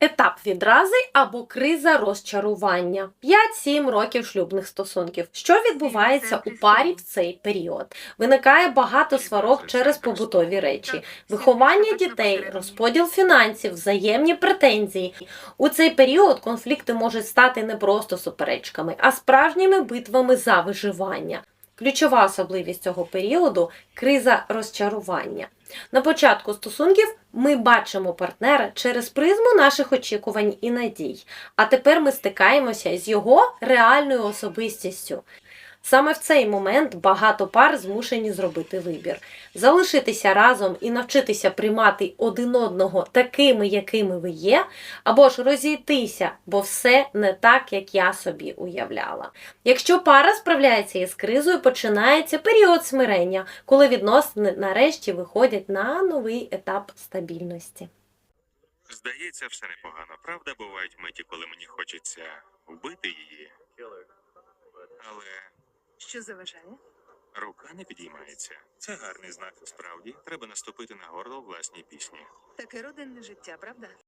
Етап відрази або криза розчарування 5-7 років шлюбних стосунків. Що відбувається у парі в цей період? Виникає багато сварок через побутові речі, виховання дітей, розподіл фінансів, взаємні претензії. У цей період конфлікти можуть стати не просто суперечками, а справжніми битвами за виживання. Ключова особливість цього періоду криза розчарування. На початку стосунків ми бачимо партнера через призму наших очікувань і надій, а тепер ми стикаємося з його реальною особистістю. Саме в цей момент багато пар змушені зробити вибір, залишитися разом і навчитися приймати один одного такими, якими ви є, або ж розійтися, бо все не так, як я собі уявляла. Якщо пара справляється із кризою, починається період смирення, коли відносини нарешті виходять на новий етап стабільності. Здається, все непогано. Правда, бувають миті, коли мені хочеться вбити її. Що заважає? рука не підіймається. Це гарний знак. Справді, треба наступити на горло власній пісні. Таке родинне життя, правда?